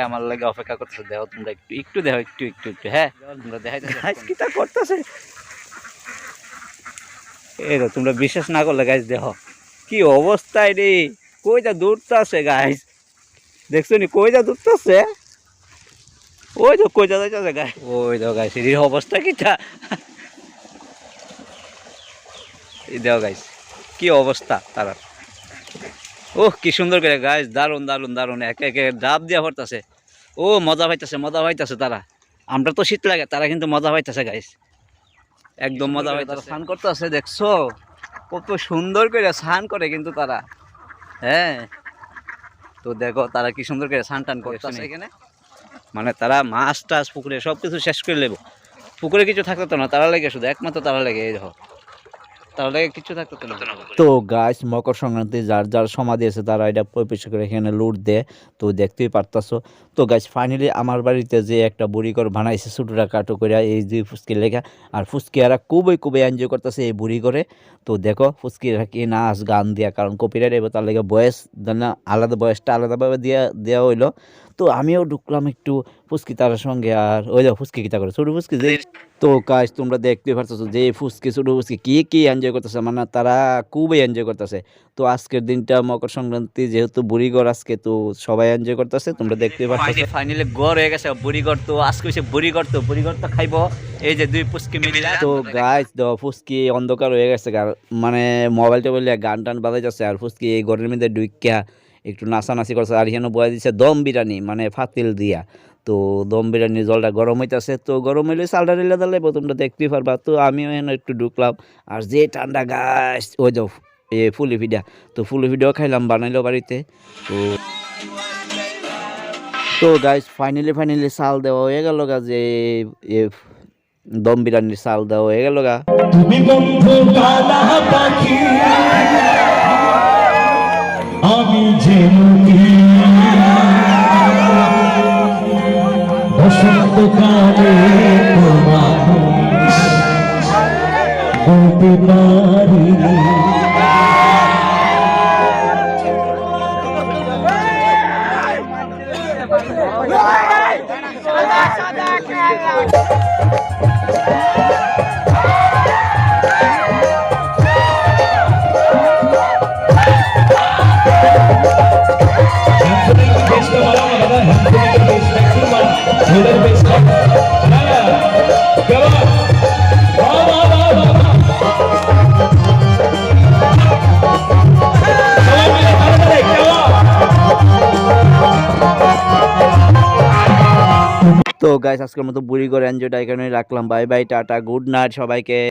সবাই আমার লাগে অপেক্ষা করতেছে দেখো তোমরা একটু একটু দেখো একটু একটু একটু হ্যাঁ? তোমরা দেখাই করতেছে। এই তো তোমরা বিশ্বাস না করলে গাইস দেখো কি অবস্থায় রে? কইটা দূরতে আছে গাইস দেখছ নি কইটা দূরতে আছে ওই তো কইটা যাইতেছে গাইস ওই তো গাইস এর অবস্থা কিটা এই দেখো গাইস কি অবস্থা তারা ওহ কি সুন্দর করে গাছ দারুণ দারুণ দারুণ একে একে ডাব দিয়া পড়তেছে ও মজা পাইতেছে মজা পাইতেছে তারা। আমরা তো শীত লাগে তারা কিন্তু মজা পাইতেছে গাইস একদম মজা পাইতেছে। স্নান করতেছে দেখছ? কত সুন্দর করে স্নান করে কিন্তু তারা। হ্যাঁ? তো দেখো তারা কি সুন্দর করে স্নান টান করতেছে এখানে। মানে তারা মাছ টাছ পুকুরে সব কিছু শেষ করে নেব। পুকুরে কিছু থাকতো না তারা লেগে শুধু একমাত্র তারা লেগে এই দেখো। তারা লেগে কিছু থাকতো তো না। তো গাছ মকর সংক্রান্তি যার যার সমাধি আছে তারা এটা পরিবেশ করে এখানে লুট দেয়। তো দেখতেই পারতাছো। তো গাছ ফাইনালি আমার বাড়িতে যে একটা বুড়িঘর বানাইছে ছোটোটা কাটো করে এই যে ফুচকি লেখা। আর ফুচকিয়ারা খুবই খুবই এনজয় করতেছে এই বুড়ি করে তো দেখো ফুচকিরা কি নাচ গান দিয়া কারণ কপিরাইট এবার তার লেগে বয়স না আলাদা বয়সটা আলাদাভাবে দিয়া দেওয়া হইল। তো আমিও ঢুকলাম একটু ফুচকি তার সঙ্গে আর ওই দেখো ফুচকি কিতা করে ছোটো ফুচকি যে তো কাজ তোমরা দেখতে পারতেছো যে ফুচকি ছোটো ফুচকি কি কি এনজয় করতেছে মানে তারা খুবই এনজয় করতেছে। তো আজকের দিনটা মকর সংক্রান্তি যেহেতু বুড়িগড় আজকে তো সবাই এনজয় করতেছে তোমরা দেখতে পারতেছো। ফাইনালি গড় হয়ে গেছে বুড়িগড় তো আজকে হচ্ছে বুড়িগড় তো বুড়িগড় তো খাইবো এই যে দুই পুষ্কি মিলিলা তো গাছ তো ফুচকি অন্ধকার হয়ে গেছে মানে মোবাইল টোবাইল গান টান বাজাই যাচ্ছে আর ফুচকি এই ঘরের মধ্যে ডুইকা একটু নাচানাচি করছে, আর এখানে বয়া দিচ্ছে দম বিরিয়ানি মানে ফাতিল দিয়া। তো দম বিরিয়ানির জলটা গরম হইতেছে, তো গরম হইলে চালটা রেলে দিলে তোমরা দেখতেই পারবা। তো আমিও এখানে একটু ঢুকলাম, আর যে ঠান্ডা গাছ, ওই যাও এ ফুলি ফিডা তো ফুলি ফিডাও খাইলাম বানাইলো বাড়িতে। তো তো গাইস ফাইনালি ফাইনালি চাল দেওয়া হয়ে গেল গা, যে দম বিরিয়ানির চাল দেওয়া হয়ে গেল গা। তুমি বন্ধু পাখি। আমি যে বসন্তকালে তোমার বলতে পারি। তো গাইস আজকের মতো বুড়ি করে এনজয়টা এখানে রাখলাম। Bye bye tata good night সবাইকে।